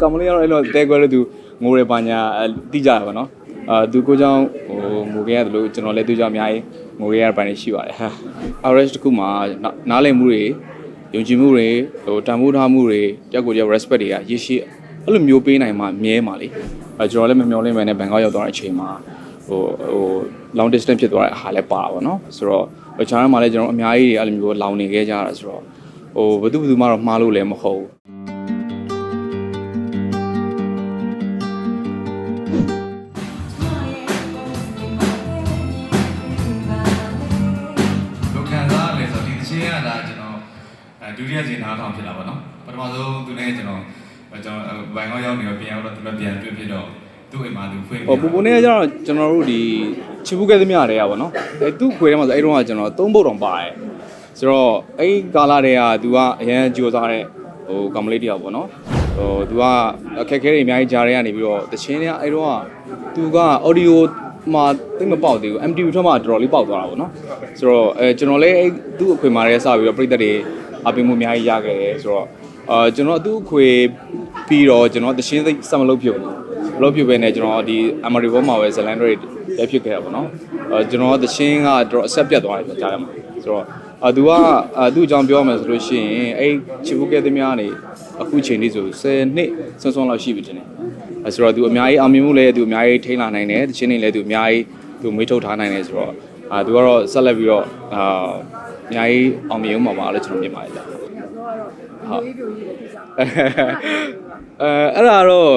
ကောင်မလေးကတော့အဲ့လိုတဲခွဲလို့သူငိုရပါညာအဲ့တိကြရပါတော့အာသူကိုကြောင့်ဟိုငိုခဲ့ရတယ်လို့ကျွန်တော်လည်းသူကြောင့်အများကြီးငိုခဲ့ရတဲ့ပိုင်းတွေရှိပါတယ်ဟာ RH တခုမှာနားနားလည်မှုတွေယုံကြည်မှုတွေဟိုတန်ဖိုးထားမှုတွေတက်ကိုကြောက် respect တွေကရရှိအဲ့လိုမျိုးပေးနိုင်မှမြဲမှာလေအဲကျွန်တော်လည်းမမျှော်လင့်မဲနဲ့ဘန်ကောက်ရောက်သွားတဲ့အချိန်မှာဟိုဟို long distance ဖြစ်သွားတဲ့အားလည်းပါတာပေါ့နော်ဆိုတော့ချားထဲမှာလည်းကျွန်တော်အများကြီးတွေအဲ့လိုမျိုးလောင်နေခဲ့ကြတာဆိုတော့ဟိုဘယ်သူဘယ်သူမှတော့မှားလို့လည်းမဟုတ်ဘူး အဲဒုတိယချင်းနားထောင်ဖြစ်တာပေါ့နော်ပထမဆုံးသူနဲ့ကျွန်တော်ကျွန်တော်ဘန်ကောက်ရောက်နေတော့ပြန်ရောက်တော့သူနဲ့ပြန်တွေ့ဖြစ်တော့သူ့အိမ်မှာသူဖွင့်ဟိုပူပူနေကကျတော့ကျွန်တော်တို့ဒီချစ်ဘူးခဲ့သမျှတွေကပေါ့နော်အဲသူ့ခွေထဲမှာဆိုအဲ့တုန်းကကျွန်တော်သုံးပုတ်တောင်ပါတယ်ဆိုတော့အဲ့ကာလာတွေကသူကအရန်ကြိုးစားတဲ့ဟိုကောင်မလေးတယောက်ပေါ့နော်ဟိုသူကအခက်အခဲတွေအများကြီးကြားရကနေပြီးတော့တချင်းတွေကအဲ့တုန်းကသူက audio မှာသိမပေါက်သေးဘူး MTV ထွက်မှတော်တော်လေးပေါက်သွားတာပေါ့နော်ဆိုတော့အဲကျွန်တော်လည်းအဲ့သူ့အခွေမှာလည်းစပြီးတော့ပြိသက်တွေ အပင်မှုအများကြီးရခဲ့တယ်ဆိုတော့အာကျွန်တော်သူ့အခွေပြီးတော့ကျွန်တော်တချင်းစိတ်စမလုပ်ဖြစ်ဘူးဘလို့ဖြစ်ပဲねကျွန်တော်ဒီ Emery ဘောမှာပဲဇလန်ဒရိတ်လည်းဖြစ်ခဲ့တာပေါ့နော်အဲကျွန်တော်သချင်းကတော်တော်အဆက်ပြတ်သွားတယ်ကြားရမှာဆိုတော့အသူကအသူ့အကြောင်းပြောမယ်ဆိုလို့ရှိရင်အဲ့ချီဖူကဲသမားနေအခုချိန်လေးဆို10နှစ်ဆွန်းဆွန်းလောက်ရှိပြီတင်တယ်အဲဆိုတော့သူအများကြီးအောင်မြင်မှုလည်းသူအများကြီးထိန်းလာနိုင်တယ်သချင်းတွေလည်းသူအများကြီးသူမေးထုတ်ထားနိုင်တယ်ဆိုတော့အာသူကတော့ဆက်လက်ပြီးတော့အာ အများကြီးအောင်မြင်အောင်ပါလို့ကျွန်တော်မြင်ပါတယ်ဗျဟုတ်အဲအဲ့ဒါတော့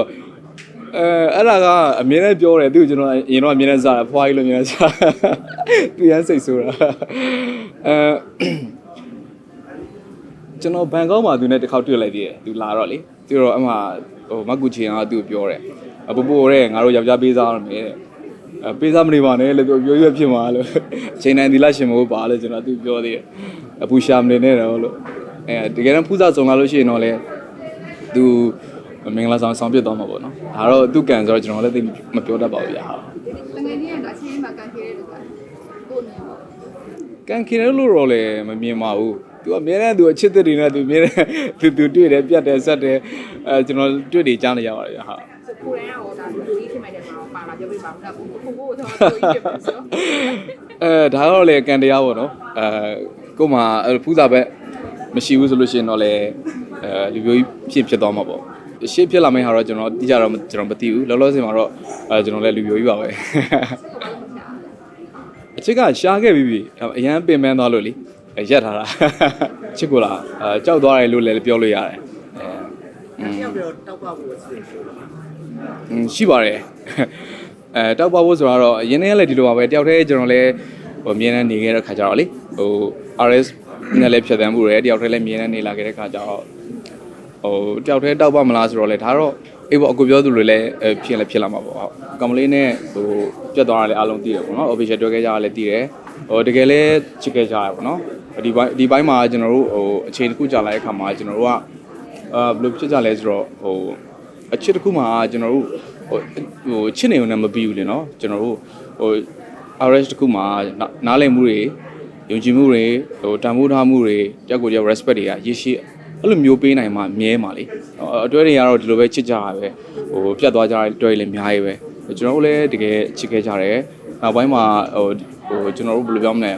အဲအဲ့ဒါကအမြင်နဲ့ပြောတယ်သူကျွန်တော်အရင်တော့အမြင်နဲ့စားတယ်ဖွားကြီးလိုအမြင်နဲ့စားသူရမ်းစိတ်ဆိုးတာအဲကျွန်တော်ဘန်ကောက်မှာသူနဲ့တစ်ခေါက်တွေ့လိုက်သေးတယ်သူလာတော့လေသူတော့အမှဟိုမကူချင်ကသူပြောတယ်အပူပူတဲ့ငါတို့ယောက်ျားပေးစားရမယ်တဲ့အဲ ပေးစားမနေပါနဲ့လို့ပြောရွရွဖြစ်မှာလို့အချိန်တိုင်းဒီလာရှင်မို့ပါလို့ကျွန်တော်သူပြောသေးတယ်အပူရှာမနေနဲ့တော့လို့အဲတကယ်တော့ဖူးစာစုံလာလို့ရှိရင်တော့လေသူမင်္ဂလာဆောင်ဆောင်ပြစ်သွားမှာပေါ့နော်ဒါတော့သူကန်ဆိုတော့ကျွန်တော်လည်းသိမပြောတတ်ပါဘူးဗျာဟာတကယ်ကြီးကတော့အချင်းမှာကန်ခဲ့တဲ့လူကကိုနေပေါ့ကန်ခင်ရလို့တော့လည်းမမြင်ပါဘူးသူအများနဲ့သူအချစ်တဲ့တွေနဲ့သူအများနဲ့သူသူတွေ့တယ်ပြတ်တယ်ဆက်တယ်အဲကျွန်တော်တွေ့တယ်ကြားနေရပါတယ်ဗျာဟာဆိုကိုရန်ရောဒါလူကြီးဖြစ် မဲ့တဲ့မှာပါလာပြောပြပါဦးဒါကိုကိုကိုတော့လူကြီးဖြစ်ပြီဆိုအဲဒါတော့လေကန်တရားပေါ့နော်အဲကို့မှာအဲ့ဖူးစာဘက်မရှိဘူးဆိုလို့ရှိရင်တော့လေအဲလူမျိုးကြီးဖြစ်ဖြစ်သွားမှာပေါ့ရှေ့ဖြစ်လာမယ့်ဟာတော့ကျွန်တော်တိကျတော့ကျွန်တော်မသိဘူးလောလောဆယ်မှာတော့အဲကျွန်တော်လည်းလူမျိုးကြီးပါပဲအချစ်ကရှားခဲ့ပြီပြီအရန်ပင်ပန်းသွားလို့လေရက်ထားတာချစ်ကိုလားအဲကြောက်သွားတယ်လို့လည်းပြောလို့ရတယ်အဲတယောက်တော့တောက်ပဖို့အစီအစဉ်ပါอืมရှိပါတယ် အဲတောက်ပါဖို့ဆိုတော့အရင်တည်းကလည်းဒီလိုပါပဲတယောက်တည်းကျွန်တော်လည်းဟိုမြင်နေနေခဲ့တဲ့ခါကျတော့လေဟို RS နဲ့လည်းဖြတ်သန်းမှုရယ်တယောက်တည်းလည်းမြင်နေနေလာခဲ့တဲ့ခါကျတော့ဟိုတယောက်တည်းတောက်ပါမလားဆိုတော့လေဒါတော့အေးပေါ့အခုပြောသူလိုလည်းအဲဖြစ်လည်းဖြစ်လာမှာပေါ့ဟုတ်ကမလေးနဲ့ဟိုပြတ်သွားတာလည်းအားလုံးသိတယ်ပေါ့နော် official တွေ့ခဲ့ကြတာလည်းသိတယ်ဟိုတကယ်လည်းချစ်ခဲ့ကြရပေါ့နော်ဒီဘိုင်းဒီဘိုင်းမှာကျွန်တော်တို့ဟိုအချိန်တစ်ခုကြာလာတဲ့ခါမှာကျွန်တော်တို့ကအာဘယ်လိုဖြစ်ကြလဲဆိုတော့ဟိုအချစ်တစ်ခုမှကျွန်တော်တို့ ဟိုဟိုချစ်နေုံနဲ့မပြီးဘူးလေနော်ကျွန်တော်တို့ဟို RH တစ်ခုမှနာနားလည်မှုတွေယုံကြည်မှုတွေဟိုတန်ဖိုးထားမှုတွေတက်ကိုကြောက် respect တွေကရရှိအဲ့လိုမျိုးပေးနိုင်မှမြဲမှာလေအတွဲတွေကတော့ဒီလိုပဲချစ်ကြတာပဲဟိုပြတ်သွားကြတဲ့အတွဲတွေလည်းအများကြီးပဲကျွန်တော်တို့လည်းတကယ်ချစ်ခဲ့ကြတယ်နောက်ပိုင်းမှာဟိုဟိုကျွန်တော်တို့ဘယ်လိုပြောမလဲ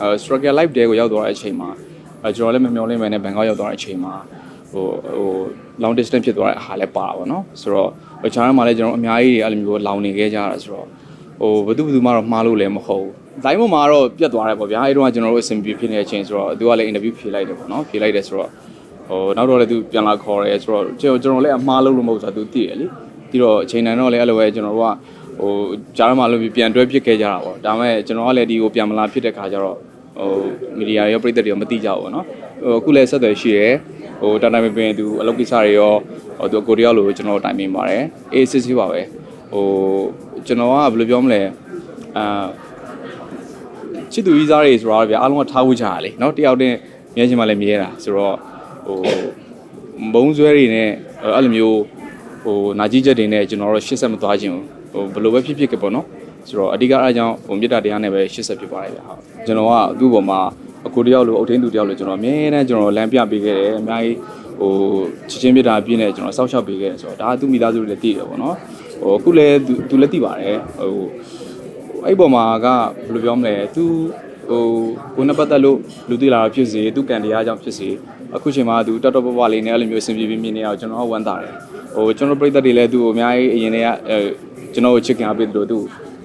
အဲ struggle life တဲကိုရောက်သွားတဲ့အချိန်မှာအဲကျွန်တော်လည်းမမျှော်လင့်မဲနဲ့ဘန်ကောက်ရောက်သွားတဲ့အချိန်မှာ ဟိုဟို long distance ဖြစ်သွားတဲ့အားလည်းပါတာပေါ့နော်ဆိုတော့ဟိုချားထဲမှာလည်းကျွန်တော်အများကြီးတွေအဲ့လိုမျိုးလောင်နေခဲ့ကြတာဆိုတော့ဟိုဘယ်သူဘယ်သူမှတော့မှားလို့လည်းမဟုတ်ဘူး။တိုင်းပေါ်မှာတော့ပြတ်သွားတယ်ပေါ့ဗျာ။အဲ့တော့ကျွန်တော်တို့အဆင်ပြေဖြစ်နေတဲ့အချိန်ဆိုတော့သူကလည်း interview ဖြေလိုက်တယ်ပေါ့နော်။ဖြေလိုက်တယ်ဆိုတော့ဟိုနောက်တော့လည်းသူပြန်လာခေါ်တယ်ဆိုတော့ကျွန်တော်ကျွန်တော်လည်းအမှားလုပ်လို့မဟုတ်ဆိုတာသူသိရလေ။ပြီးတော့အချိန်တန်တော့လည်းအဲ့လိုပဲကျွန်တော်တို့ကဟိုကြားထဲမှာလို့ပြန်တွဲဖြစ်ခဲ့ကြတာပေါ့။ဒါပေမဲ့ကျွန်တော်ကလည်းဒီကိုပြန်မလာဖြစ်တဲ့ခါကျတော့ဟိုမီဒီယာရောပြည်သက်တွေရောမသိကြဘူးပေါ့နော်။ဟိုအခုလည်းဆက်သွယ်ရှိတယ် ဟိုတာတိုင်ပင်သူအလုပ်ကိစ္စတွေရောဟိုသူအကိုတယောက်လိုကျွန်တော်တိုင်ပင်ပါတယ်အေးစစ်စစ်ပါပဲဟိုကျွန်တော်ကဘယ်လိုပြောမလဲအာချစ်သူကြီးစားတွေဆိုတော့ဗျာအားလုံးကထားဖို့ကြရလေเนาะတယောက်တည်းမြဲချင်မှလည်းမြဲတာဆိုတော့ဟိုဘုံဆွဲတွေနဲ့အဲ့လိုမျိုးဟိုနာကြီးချက်တွေနဲ့ကျွန်တော်တို့ရှစ်ဆက်မသွားခြင်းဟိုဘယ်လိုပဲဖြစ်ဖြစ်ကပေါ့နော်ဆိုတော့အဓိကအားကြောင့်ဟိုမေတ္တာတရားနဲ့ပဲရှစ်ဆက်ဖြစ်ပါတယ်ဗျာဟုတ်ကျွန်တော်ကသူ့ပေါ်မှာ အကိုတယောက်လိုအုတ်ထင်းသူတယောက်လိုကျွန်တော်အမြဲတမ်းကျွန်တော်လမ်းပြပေးခဲ့တယ်အများကြီးဟဟိုချစ်ချင်းမြတ်တာပြည့်နေကျွန်တော်စောက်ရှောက်ပေးခဲ့တယ်ဆိုတော့ဒါကသူ့မိသားစုတွေလည်းသိတယ်ပေါ့နော်ဟိုအခုလည်းသူသူလည်းသိပါတယ်ဟိုအဲ့ပေါ်မှာကဘယ်လိုပြောမလဲသူဟိုကိုယ်နဲ့ပတ်သက်လို့လူသိလာတာဖြစ်စေသူကံတရားကြောင့်ဖြစ်စေအခုချိန်မှာသူတော်တော်ပပလေးနဲ့အဲ့လိုမျိုးအဆင်ပြေပြေမြင်နေအောင်ကျွန်တော်ဝမ်းသာတယ်ဟိုကျွန်တော်ပြိတ္တတွေလည်းသူ့ကိုအများကြီးအရင်တည်းကအဲကျွန်တော်ကိုချစ်ခင်အားပေးတယ်လို့သူ့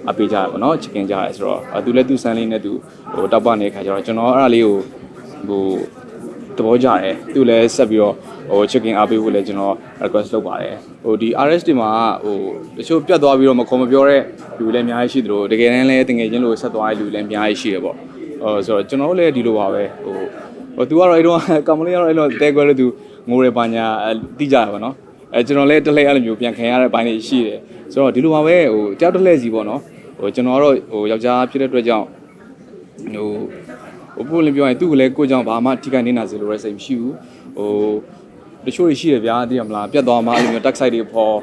အပေးကြရပါတော့ချစ်ခင်ကြရဲဆိုတော့သူလည်းသူ့ဆန်းလေးနဲ့သူဟိုတောက်ပနေတဲ့ခါကျတော့ကျွန်တော်အဲ့ဒါလေးကိုဟိုသဘောကျတယ်သူလည်းဆက်ပြီးတော့ဟို chicken အားပေးဖို့လည်းကျွန်တော် request လုပ်ပါတယ်ဟိုဒီ RS တွေမှာဟိုတချို့ပြတ်သွားပြီးတော့မခေါ်မပြောတဲ့လူလည်းအများကြီးရှိသလိုတကယ်တမ်းလည်းတငယ်ချင်းလိုဆက်သွားတဲ့လူလည်းအများကြီးရှိတယ်ပေါ့ဟိုဆိုတော့ကျွန်တော်တို့လည်းဒီလိုပါပဲဟိုဟို तू ကတော့အဲ့တော့ကမ္မလေးကတော့အဲ့လိုတဲခွဲလို့ तू ငိုရပါညာတိကြရပါတော့အဲကျွန်တော်လည်းတစ်လှည့်အဲ့လိုမျိုးပြန်ခံရတဲ့ဘိုင်းတွေရှိတယ်ဆိုတော့ဒီလိုပါပဲဟိုတယောက်တစ်လှည့်စီပေါ့နော် ဟိုကျွန်တော်ကတော့ဟိုယောက်ျားဖြစ်တဲ့အတွက်ကြောင့်ဟိုဟိုပို့လည်းပြောရင်သူ့ကိုလည်းကိုကြောင့်ဘာမှထိခိုက်နေတာစီလိုရဲစိတ်မရှိဘူးဟိုတချို့တွေရှိတယ်ဗျာသိရမလားပြတ်သွားမှအဲ့လိုမျိုးတက်ဆိုင်တွေပေါ်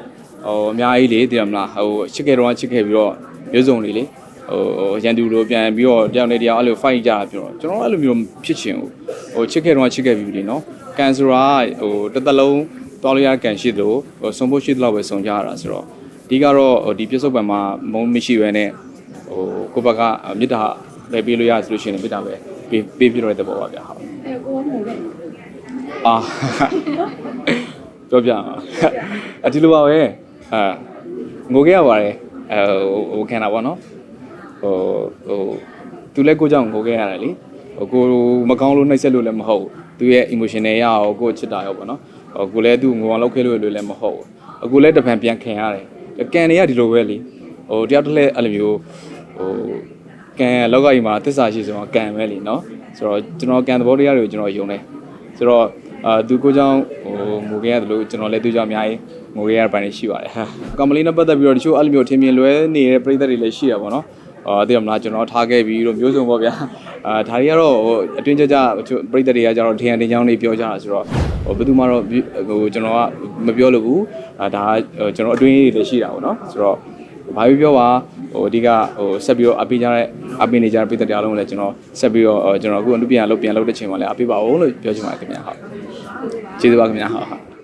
ဟိုအများကြီးလေသိရမလားဟိုချစ်ခဲ့တော့ချစ်ခဲ့ပြီးတော့မျိုးစုံတွေလေဟိုဟိုရန်သူလိုပြန်ပြီးတော့တယောက်နဲ့တယောက်အဲ့လို fight ကြတာပြောတော့ကျွန်တော်အဲ့လိုမျိုးဖြစ်ချင်ဘူးဟိုချစ်ခဲ့တော့ချစ်ခဲ့ပြီးပြီနော်ကန်ဆရာဟိုတစ်သက်လုံးတော်လျာကန်ရှိသလိုဟိုဆုံးဖို့ရှိသလောက်ပဲဆုံးကြရတာဆိုတော့ ဒီကတော့ဟိုဒီပြစ္ဆုတ်ပံမှာမုံမရှိဘဲနဲ့ဟိုကိုယ့်ဘက်ကမေတ္တာပဲပေးလို့ရဆိုလို့ရှိရင်မေတ္တာပဲပေးပေးပြတော့တဲ့ဘောပါဗျာဟုတ်အဲကိုမို့လဲအာပြောပြအောင်အဒီလိုပါပဲအာငိုခဲ့ရပါတယ်အဲဟိုခံတာပေါ့နော်ဟိုဟိုသူလည်းကိုကြောင့်ငိုခဲ့ရတယ်လေဟိုကိုမကောင်းလို့နှိပ်စက်လို့လည်းမဟုတ်သူရဲ့ emotional ရအောင်ကိုချစ်တာရောပေါ့နော်ဟိုကိုလည်းသူငိုအောင်လုပ်ခဲ့လို့လည်းမဟုတ်အခုလည်းတပံပြန်ခံရတယ် ကန်တွေကဒီလိုပဲလေဟိုတယောက်တစ်လှည့်အဲ့လိုမျိုးဟိုကန်လောကကြီးမှာသစ္စာရှိဆုံးကန်ပဲလေနော်ဆိုတော့ကျွန်တော်ကန်သဘောတရားတွေကိုကျွန်တော်ယုံတယ်ဆိုတော့အာသူကိုကြောင့်ဟိုငိုခဲ့ရတယ်လို့ကျွန်တော်လည်းသူကြောင့်အများကြီးငိုခဲ့ရတဲ့ပိုင်းတွေရှိပါတယ်။ကမ္ဘာလေးနဲ့ပတ်သက်ပြီးတော့တချို့အဲ့လိုမျိုးထင်မြင်လွဲနေတဲ့ပြည်သက်တွေလည်းရှိတာပေါ့နော်။ အာသိရမလားကျွန်တော်ထားခဲ့ပြီးတော့မျိုးစုံပေါ့ဗျာအာဒါတွေကတော့ဟိုအတွင်းကြကြပြည်သက်တွေကကြတော့ထင်ရတင်ချောင်းတွေပြောကြတာဆိုတော့ဟိုဘယ်သူမှတော့ဟိုကျွန်တော်ကမပြောလို့ဘူးအာဒါကျွန်တော်အတွင်းတွေလည်းရှိတာပေါ့နော်ဆိုတော့ဘာပြောပြောပါဟိုအဓိကဟိုဆက်ပြီးတော့အပေးကြတဲ့အပေးနေကြတဲ့ပြည်သက်တွေအားလုံးလည်းကျွန်တော်ဆက်ပြီးတော့ကျွန်တော်အခုအမှုပြန်လုပ်ပြန်လုပ်တဲ့ချိန်မှာလည်းအပေးပါအောင်လို့ပြောချင်ပါတယ်ခင်ဗျာဟုတ်ကျေးဇူးပါခင်ဗျာဟုတ်ဟုတ်